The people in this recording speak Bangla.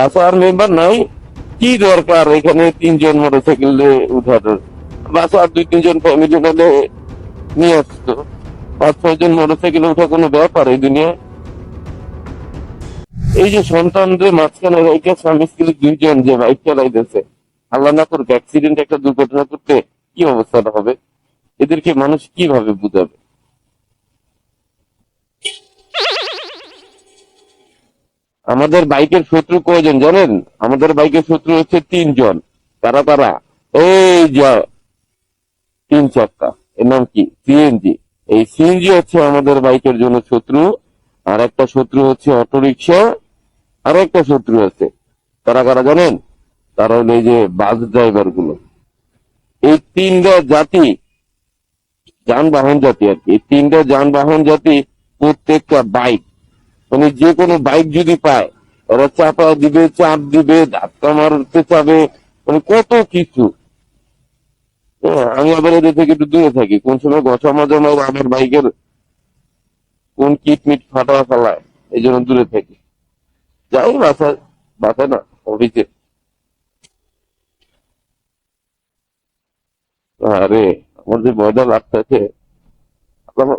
বাসার মেম্বার নাই। কি দরকার? এখানে তিনজন মোটরসাইকেল উঠানোর বাসার দুই, তিনজন ফ্যামিলি হলে নিয়ে আসতো পাঁচ, ছয় জন মোটরসাইকেল উঠা কোনো ব্যাপার এই দুনিয়ায় এই যে সন্তানদের মাঝখানে রেখে স্বামী স্ত্রী দুইজন যে বাইক চালাইতেছে আল্লাহ না করুক অ্যাক্সিডেন্ট একটা দুর্ঘটনা করতে কি অবস্থাটা হবে? এদেরকে মানুষ কীভাবে বুঝাবে? আমাদের বাইকের শত্রু কয়জন জানেন? আমাদের বাইকের শত্রু হচ্ছে তিনজন। তারা তারা। এই তিন চাক্কা এর নাম কি? সিএনজি এই সিএনজি হচ্ছে আমাদের বাইকের জন্য শত্রু। আর একটা শত্রু হচ্ছে অটোরিকশা। আর একটা শত্রু আছে। তারা কারা জানেন? তারা হলো এই যে বাস ড্রাইভারগুলো এই তিনটা জাতি যানবাহন জাতি আর কি। এই তিনটা যানবাহন জাতি প্রত্যেকটা বাইক মানে যে কোনো বাইক যদি পায় ওরা চাপা দিবে চাপ দিবে ধাক্কা মারতে চাবে মানে কত কিছু। হ্যাঁ, আমি আবার এদের থেকে একটু দূরে থাকি। কোন সময় গছা মাজা মার আমার বাইকের কোন কিট মিট ফাটা ফেলায় এই জন্য দূরে থাকি। যাই বাসা বাসা না অফিসে। আরে আমার যে ময়দা লাগতেছে আমার